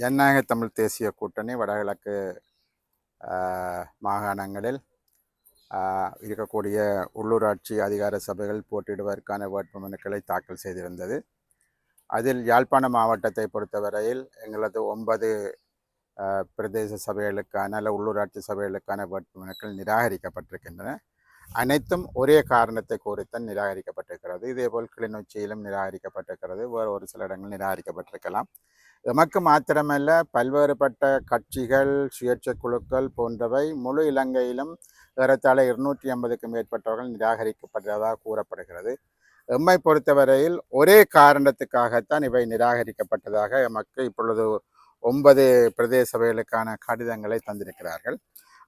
ஜனநாயக தமிழ் தேசிய கூட்டணி வடகிழக்கு மாகாணங்களில் இருக்கக்கூடிய உள்ளூராட்சி அதிகார சபைகள் போட்டியிடுவதற்கான வேட்புமனுக்களை தாக்கல் செய்திருந்தது. அதில் யாழ்ப்பாண மாவட்டத்தை பொறுத்தவரையில் எங்களது ஒன்பது பிரதேச சபைகளுக்கான அல்ல உள்ளூராட்சி சபைகளுக்கான வேட்புமனுக்கள் நிராகரிக்கப்பட்டிருக்கின்றன. அனைத்தும் ஒரே காரணத்தை கூறித்தான் நிராகரிக்கப்பட்டிருக்கிறது. இதேபோல் கிளிநொச்சியிலும் நிராகரிக்கப்பட்டிருக்கிறது. வேறு ஒரு சில இடங்கள் நிராகரிக்கப்பட்டிருக்கலாம். எமக்கு மாத்திரமல்ல பல்வேறுபட்ட கட்சிகள் சுயேட்சை குழுக்கள் போன்றவை முழு இலங்கையிலும் ஏறத்தாழ இருநூற்றி ஐம்பதுக்கும் மேற்பட்டவர்கள் நிராகரிக்கப்பட்டதாக கூறப்படுகிறது. எம்மை பொறுத்தவரையில் ஒரே காரணத்துக்காகத்தான் இவை நிராகரிக்கப்பட்டதாக எமக்கு இப்பொழுது ஒன்பது பிரதேச சபைகளுக்கான கடிதங்களை தந்திருக்கிறார்கள்.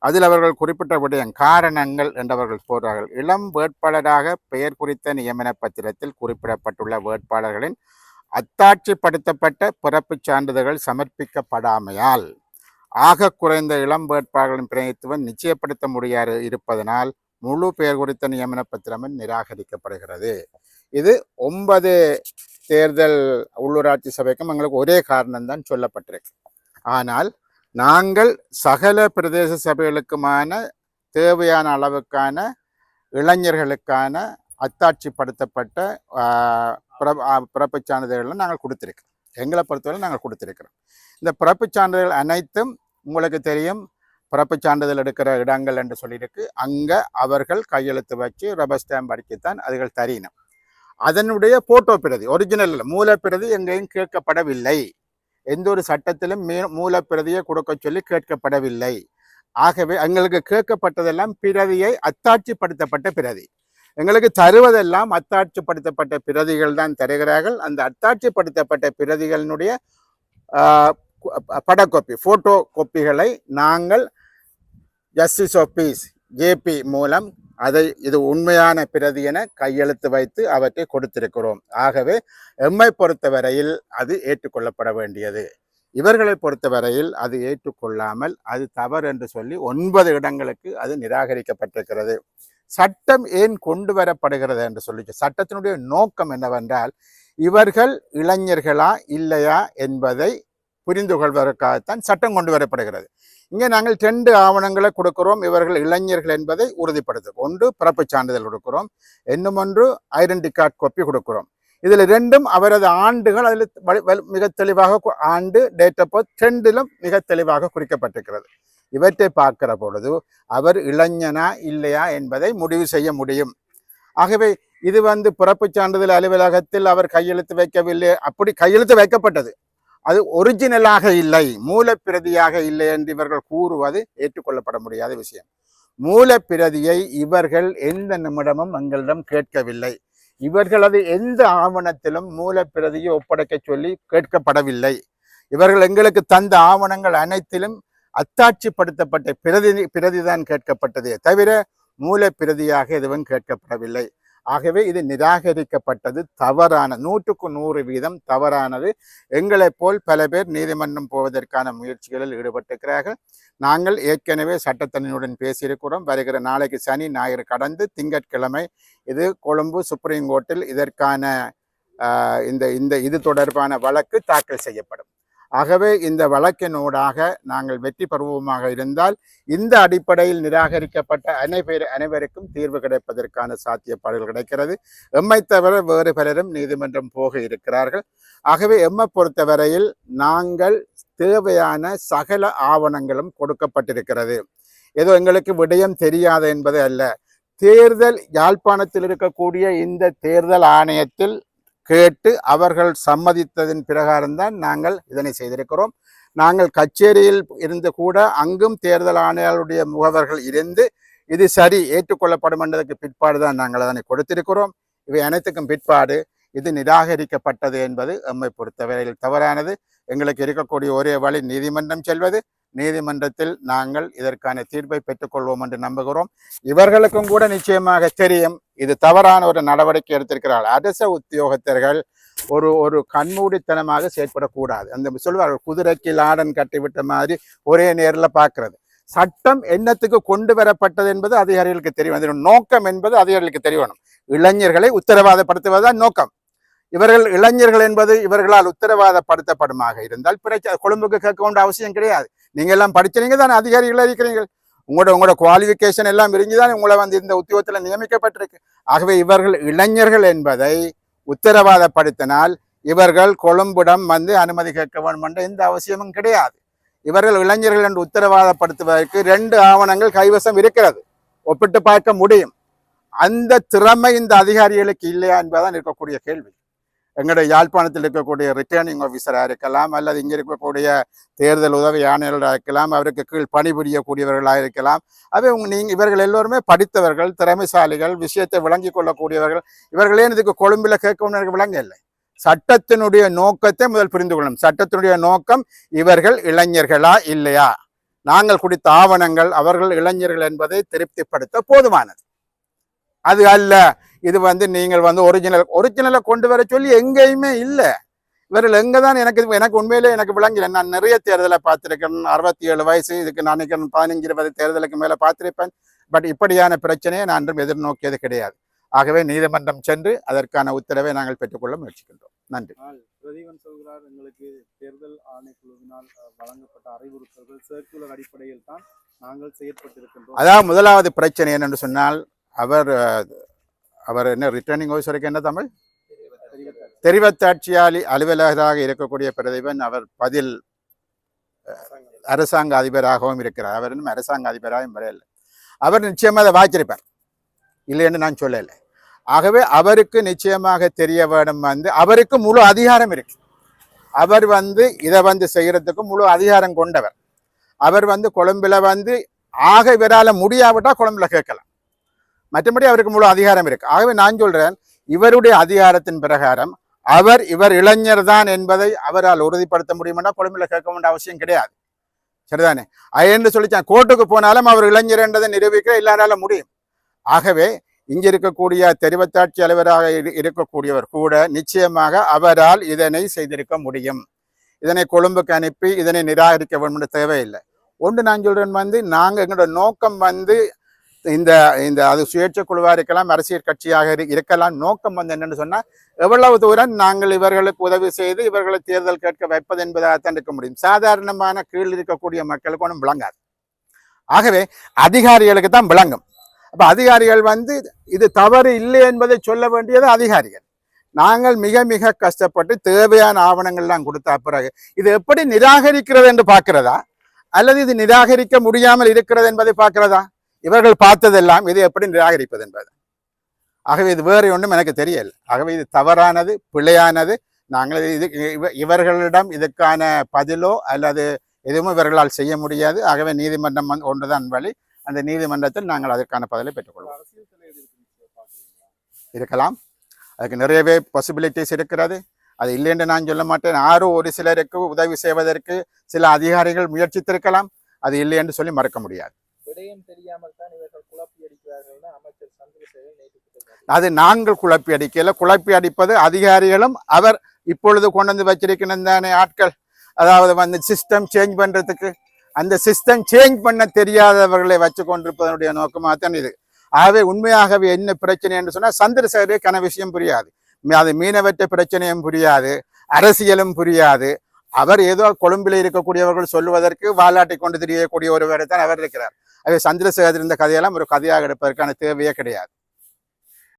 அதில் அவர்கள் குறிப்பிட்ட விடயம் காரணங்கள் என்றவர்கள் போடுறார்கள் இளம் வேட்பாளராக பெயர் குறித்த நியமன பத்திரத்தில் குறிப்பிடப்பட்டுள்ள வேட்பாளர்களின் அத்தாட்சிப்படுத்தப்பட்ட பிறப்புச் சான்றிதழ்கள் சமர்ப்பிக்கப்படாமையால் ஆக குறைந்த இளம் வேட்பாளர்களின் பிரதித்துவம் நிச்சயப்படுத்த முடியாது இருப்பதனால் முழு பெயர் குறித்த நியமன பத்திரமும் நிராகரிக்கப்படுகிறது. இது ஒன்பது தேர்தல் உள்ளூராட்சி சபைக்கும் எங்களுக்கு ஒரே காரணம்தான் சொல்லப்பட்டிருக்கு. ஆனால் நாங்கள் சகல பிரதேச சபைகளுக்குமான தேவையான அளவுக்கான இளைஞர்களுக்கான அத்தாட்சிப்படுத்தப்பட்ட பிற- ஆஹ், பிறப்புச் நாங்கள் கொடுத்துருக்கோம் எங்களை பொறுத்தவரை நாங்கள் கொடுத்துருக்கிறோம். இந்த பிறப்புச் சான்றிதழ் அனைத்தும் உங்களுக்கு தெரியும். பிறப்புச் சான்றிதழ் எடுக்கிற இடங்கள் என்று சொல்லியிருக்கு. அங்கே அவர்கள் கையெழுத்து வச்சு ரப்பர் ஸ்டாம்ப் அடிக்கத்தான் அதுகள் தரீனம் அதனுடைய போட்டோ பிரதி ஒரிஜினல் இல்லை மூலப்பிரதி எங்கேயும் கேட்கப்படவில்லை. எந்த ஒரு சட்டத்திலும் மீ மூலப்பிரதியை கொடுக்க சொல்லி கேட்கப்படவில்லை. ஆகவே எங்களுக்கு கேட்கப்பட்டதெல்லாம் பிரதியை அத்தாட்சிப்படுத்தப்பட்ட பிரதி எங்களுக்கு தருவதெல்லாம் அத்தாட்சிப்படுத்தப்பட்ட பிரதிகள் தான் தருகிறார்கள். அந்த அத்தாட்சிப்படுத்தப்பட்ட பிரதிகளினுடைய படக்கோப்பி ஃபோட்டோ கோப்பிகளை நாங்கள் ஜஸ்டிஸ் ஆஃப் பீஸ் ஜேபி மூலம் அதை இது உண்மையான பிரதி என கையெழுத்து வைத்து அவற்றை கொடுத்திருக்கிறோம். ஆகவே எம்மை பொறுத்தவரையில் அது ஏற்றுக்கொள்ளப்பட வேண்டியது. இவர்களை பொறுத்தவரையில் அது ஏற்றுக்கொள்ளாமல் அது தவறு என்று சொல்லி ஒன்பது இடங்களுக்கு அது நிராகரிக்கப்பட்டிருக்கிறது. சட்டம் ஏன் கொண்டு வரப்படுகிறது என்று சொல்லி சட்டத்தினுடைய நோக்கம் என்னவென்றால் இவர்கள் இளைஞர்களா இல்லையா என்பதை புரிந்து கொள்வதற்காகத்தான் சட்டம் கொண்டு வரப்படுகிறது இங்கே நாங்கள் ரெண்டு ஆவணங்களை கொடுக்கிறோம். இவர்கள் இளைஞர்கள் என்பதை உறுதிப்படுத்தும் ஒன்று பிறப்புச் சான்றிதழ் கொடுக்கிறோம். இன்னும் ஒன்று ஐடென்டி கார்டு காப்பி கொடுக்கிறோம். இதில் ரெண்டும் அவரது ஆண்டுகள் அதில் வ- மிக தெளிவாக ஆண்டு டேட் ஆஃப் பர்த் ரெண்டிலும் மிக தெளிவாக குறிக்கப்பட்டிருக்கிறது. இவற்றை பார்க்கிற பொழுது அவர் இளைஞனா இல்லையா என்பதை முடிவு செய்ய முடியும். ஆகவே இது வந்து பிறப்புச் சான்றிதழ் அலுவலகத்தில் அவர் கையெழுத்து வைக்கவில்லை. அப்படி கையெழுத்து வைக்கப்பட்டது. அது ஒரிஜினலாக இல்லை. மூலப்பிரதியாக இல்லை என்று இவர்கள் கூறுவது ஏற்றுக்கொள்ளப்பட முடியாத விஷயம். மூலப்பிரதியை இவர்கள் எந்த நிமிடமும் எங்களிடம் கேட்கவில்லை. இவர்களது எந்த ஆவணத்திலும் மூலப்பிரதியை ஒப்படைக்க சொல்லி கேட்கப்படவில்லை. இவர்கள் எங்களுக்கு தந்த ஆவணங்கள் அனைத்திலும் அத்தாட்சிப்படுத்தப்பட்ட பிரதி பிரதிதான் கேட்கப்பட்டதே தவிர மூல பிரதியாக எதுவும் கேட்கப்படவில்லை. ஆகவே இது நிராகரிக்கப்பட்டது தவறான நூற்றுக்கு நூறு வீதம் தவறானது. எங்களைப் போல் பல பேர் நீதிமன்றம் போவதற்கான முயற்சிகளில் ஈடுபட்டிருக்கிறார்கள். நாங்கள் ஏற்கனவே சட்டத்தணியுடன் பேசியிருக்கிறோம். வருகிற நாளைக்கு சனி ஞாயிறு கடந்து திங்கட்கிழமை இது கொழும்பு சுப்ரீம் கோர்ட்டில் இதற்கான இந்த இந்த இது தொடர்பான வழக்கு தாக்கல் செய்யப்படும். ஆகவே இந்த வழக்கினூடாக நாங்கள் வெற்றி பெறுவோமாக இருந்தால் இந்த அடிப்படையில் நிராகரிக்கப்பட்ட அனைவர் அனைவருக்கும் தீர்வு கிடைப்பதற்கான சாத்தியப்பாடுகள் கிடைக்கிறது. எம்மை தவிர வேறு பலரும் நீதிமன்றம் போக இருக்கிறார்கள். ஆகவே எம்மை பொறுத்தவரையில் நாங்கள் தேவையான சகல ஆவணங்களும் கொடுக்கப்பட்டிருக்கிறது. ஏதோ எங்களுக்கு விடயம் தெரியாது என்பது அல்ல. தேர்தல் யாழ்ப்பாணத்தில் இருக்கக்கூடிய இந்த தேர்தல் ஆணையத்தில் கேட்டு அவர்கள் சம்மதித்ததின் பிரகாரம்தான் நாங்கள் இதனை செய்திருக்கிறோம். நாங்கள் கச்சேரியில் இருந்து கூட அங்கும் தேர்தல் ஆணையாளருடைய முகவர்கள் இருந்து இது சரி ஏற்றுக்கொள்ளப்படும் என்றதற்கு பிற்பாடு தான் நாங்கள் அதனை கொடுத்திருக்கிறோம். இவை அனைத்துக்கும் பிற்பாடு இது நிராகரிக்கப்பட்டது என்பது எம்மை பொறுத்தவரையில் தவறானது. எங்களுக்கு இருக்கக்கூடிய ஒரே வழி நீதிமன்றம் செல்வது. நீதிமன்றத்தில் நாங்கள் இதற்கான தீர்ப்பை பெற்றுக்கொள்வோம் என்று நம்புகிறோம். இவர்களுக்கும் கூட நிச்சயமாக தெரியும் இது தவறான ஒரு நடவடிக்கை எடுத்திருக்கிறார்கள். அரச உத்தியோகத்தர்கள் ஒரு ஒரு கண்மூடித்தனமாக செயற்படக்கூடாது. அந்த சொல்வார்கள் குதிரைக்கு லாடன் கட்டிவிட்ட மாதிரி ஒரே நேரில் பார்க்கறது. சட்டம் என்னத்துக்கு கொண்டு வரப்பட்டது என்பது அதிகாரிகளுக்கு தெரியும். அதன் நோக்கம் என்பது அதிகாரிகளுக்கு தெரியணும். இளைஞர்களை உத்தரவாதப்படுத்துவதுதான் நோக்கம். இவர்கள் இளைஞர்கள் என்பது இவர்களால் உத்தரவாதப்படுத்தப்படுமாக இருந்தால் பிரச்சனை கொழும்புக்கு கேட்க வேண்டிய அவசியம் கிடையாது. நீங்க எல்லாம் படிச்சிருங்க தானே அதிகாரிகளாக இருக்கிறீர்கள். உங்களோட உங்களோட குவாலிஃபிகேஷன் எல்லாம் இருந்துதான் உங்களை வந்து இந்த உத்தியோகத்தில் நியமிக்கப்பட்டிருக்கு. ஆகவே இவர்கள் இளைஞர்கள் என்பதை உத்தரவாதப்படுத்தினால் இவர்கள் கொழும்பிடம் வந்து அனுமதி கேட்க வேண்டும் என்ற எந்த அவசியமும் கிடையாது. இவர்கள் இளைஞர்கள் என்று உத்தரவாதப்படுத்துவதற்கு ரெண்டு ஆவணங்கள் கைவசம் இருக்கிறது. ஒப்பிட்டு பார்க்க முடியும். அந்த திறமை இந்த அதிகாரிகளுக்கு இல்லையா என்பதுதான் இருக்கக்கூடிய கேள்வி. எங்களுடைய யாழ்ப்பாணத்தில் இருக்கக்கூடிய ரிட்டர்னிங் ஆஃபீஸராக இருக்கலாம் அல்லது இங்கே இருக்கக்கூடிய தேர்தல் உதவி ஆணையர்களாக இருக்கலாம் அவருக்கு கீழ் பணிபுரியக்கூடியவர்களாக இருக்கலாம். அவை உங்க நீங்க இவர்கள் எல்லோருமே படித்தவர்கள் திறமைசாலிகள் விஷயத்தை விளங்கி கொள்ளக்கூடியவர்கள். இவர்களே இதுக்கு கொழும்பில் கேட்கணும்னு எனக்கு விளங்க இல்லை. சட்டத்தினுடைய நோக்கத்தை முதல் புரிந்து கொள்ளணும். சட்டத்தினுடைய நோக்கம் இவர்கள் இளைஞர்களா இல்லையா? நாங்கள் குடித்த ஆவணங்கள் அவர்கள் இளைஞர்கள் என்பதை திருப்திப்படுத்த போதுமானது. அது அல்ல. இது வந்து நீங்கள் வந்து ஒரிஜினல் ஒரிஜினலை கொண்டு வர சொல்லி எங்கேயுமே இல்லை. இவர்கள் எங்கே தான் எனக்கு இது- எனக்கு உண்மையிலே எனக்கு விளங்கல. நான் நிறைய தேர்தலை பார்த்துருக்கேன். அறுபத்தி ஏழு வயசு இதுக்கு நான் நினைக்கிறேன் பதினஞ்சு இருபது தேர்தலுக்கு மேலே பார்த்திருப்பேன். பட் இப்படியான பிரச்சனையை நான் இன்றும் எதிர்நோக்கியது கிடையாது. ஆகவே நீதிமன்றம் சென்று அதற்கான உத்தரவை நாங்கள் பெற்றுக்கொள்ள முயற்சிக்கின்றோம். நன்றி. பிரதீபன் சொல்கிறார் எங்களுக்கு தேர்தல் ஆணைக்குழுவினால் வழங்கப்பட்ட அறிவுறுத்தல்கள் சர்க்குலர் அடிப்படையில் தான் நாங்கள் செயற்பட்டிருக்கின்றோம். அதாவது முதலாவது பிரச்சனை என்னன்னு சொன்னால் அவர் அவர் என்ன ரிட்டர்னிங் ஆஃபீஸருக்கு என்ன தமிழ்? தெரிவத்தாட்சியாளி அலுவலகராக இருக்கக்கூடிய பிரதிபன் அவர் பதில் அரசாங்க அதிபராகவும் இருக்கிறார். அவர் இன்னும் அரசாங்க அதிபராகவும் வரையில்லை அவர் நிச்சயமாக அதை வாய்ச்சிருப்பார் இல்லைன்னு நான் சொல்லலை. ஆகவே அவருக்கு நிச்சயமாக தெரிய வேணும் வந்து அவருக்கு முழு அதிகாரம் இருக்கு. அவர் வந்து இதை வந்து செய்கிறதுக்கு முழு அதிகாரம் கொண்டவர். அவர் வந்து கொழும்புல வந்து ஆக இவரால் முடியாவிட்டால் கொழும்பில் கேட்கலாம். மற்றபடி அவருக்கு முழு அதிகாரம் இருக்கு. ஆகவே நான் சொல்றேன் இவருடைய அதிகாரத்தின் பிரகாரம் அவர் இவர் இளைஞர் தான் என்பதை அவரால் உறுதிப்படுத்த முடியுமென்னா கொழும்புல கேட்க வேண்டிய அவசியம் கிடையாது. சரிதானே? என்று சொல்லிச்சான் கோர்ட்டுக்கு போனாலும் அவர் இளைஞர் என்றதை நிரூபிக்க எல்லாரால முடியும். ஆகவே இங்கே இருக்கக்கூடிய தெரிவத்தாட்சி அலுவலராக இரு- இருக்கக்கூடியவர் கூட நிச்சயமாக அவரால் இதனை செய்திருக்க முடியும். இதனை கொழும்புக்கு அனுப்பி இதனை நிராகரிக்க வேண்டும் தேவையில்லை. ஒன்று நான் சொல்றேன் வந்து நாங்கள் எங்களோட நோக்கம் வந்து இந்த இந்த அது சுயேட்சை குழுவாக இருக்கலாம் அரசியல் கட்சியாக இருக்கலாம் நோக்கம் வந்து என்னன்னு சொன்னா எவ்வளவு தூரம் நாங்கள் இவர்களுக்கு உதவி செய்து இவர்களை தேர்தல் கேட்க வைப்பது என்பதாகத்தான் இருக்க முடியும். சாதாரணமான கீழ் இருக்கக்கூடிய மக்களுக்கு ஒன்றும் விளங்காது. ஆகவே அதிகாரிகளுக்கு தான் விளங்கும். அப்ப அதிகாரிகள் வந்து இது தவறு இல்லை என்பதை சொல்ல வேண்டியது அதிகாரிகள். நாங்கள் மிக மிக கஷ்டப்பட்டு தேவையான ஆவணங்கள்லாம் கொடுத்த பிறகு இது எப்படி நிராகரிக்கிறது என்று பார்க்கிறதா? அல்லது இது நிராகரிக்க முடியாமல் இருக்கிறது என்பதை பார்க்கிறதா? இவர்கள் பார்த்ததெல்லாம் இது எப்படி நிராகரிப்பது என்பது. ஆகவே இது வேறு ஒன்றும் எனக்கு தெரியல. ஆகவே இது தவறானது பிழையானது. நாங்கள் இது இவ- இவர்களிடம் இதுக்கான பதிலோ அல்லது எதுவும் இவர்களால் செய்ய முடியாது. ஆகவே நீதிமன்றம் வந்து ஒன்றுதான் வழி. அந்த நீதிமன்றத்தில் நாங்கள் அதற்கான பதிலை பெற்றுக்கொள்வோம். இருக்கலாம். அதுக்கு நிறையவே பாசிபிலிட்டிஸ் இருக்கிறது. அது இல்லை என்று நான் சொல்ல மாட்டேன். யாரும் ஒரு சிலருக்கு உதவி செய்வதற்கு சில அதிகாரிகள் முயற்சித்திருக்கலாம். அது இல்லை என்று சொல்லி மறக்க முடியாது. விடயம் தெரியாமல் தான் இவர்கள் குழப்பி அடிக்கிறார்கள் அமைச்சர் சந்திரசேகர் நேற்று அது நாங்கள் குழப்பி அடிக்கல. குழப்பி அடிப்பது அதிகாரிகளும் அவர் இப்பொழுது கொண்டு வந்து வச்சிருக்கணும் தானே ஆட்கள் அதாவது வந்து சிஸ்டம் சேஞ்ச் பண்றதுக்கு அந்த சிஸ்டம் சேஞ்ச் பண்ண தெரியாதவர்களை வச்சு கொண்டிருப்பதனுடைய நோக்கமாக தான் இது. ஆகவே உண்மையாகவே என்ன பிரச்சனை என்று சொன்னால் சந்திரசேகரே கன விஷயம் புரியாது. அது மீனவற்ற பிரச்சனையும் புரியாது அரசியலும் புரியாது. அவர் ஏதோ கொழும்பில் இருக்கக்கூடியவர்கள் சொல்லுவதற்கு வாலாட்டி கொண்டு தெரியக்கூடிய ஒருவரை தான் அவர் இருக்கிறார். அது சந்திரசேகர் இந்த கதையெல்லாம் ஒரு கதையாக எடுப்பதற்கான தேவையே கிடையாது.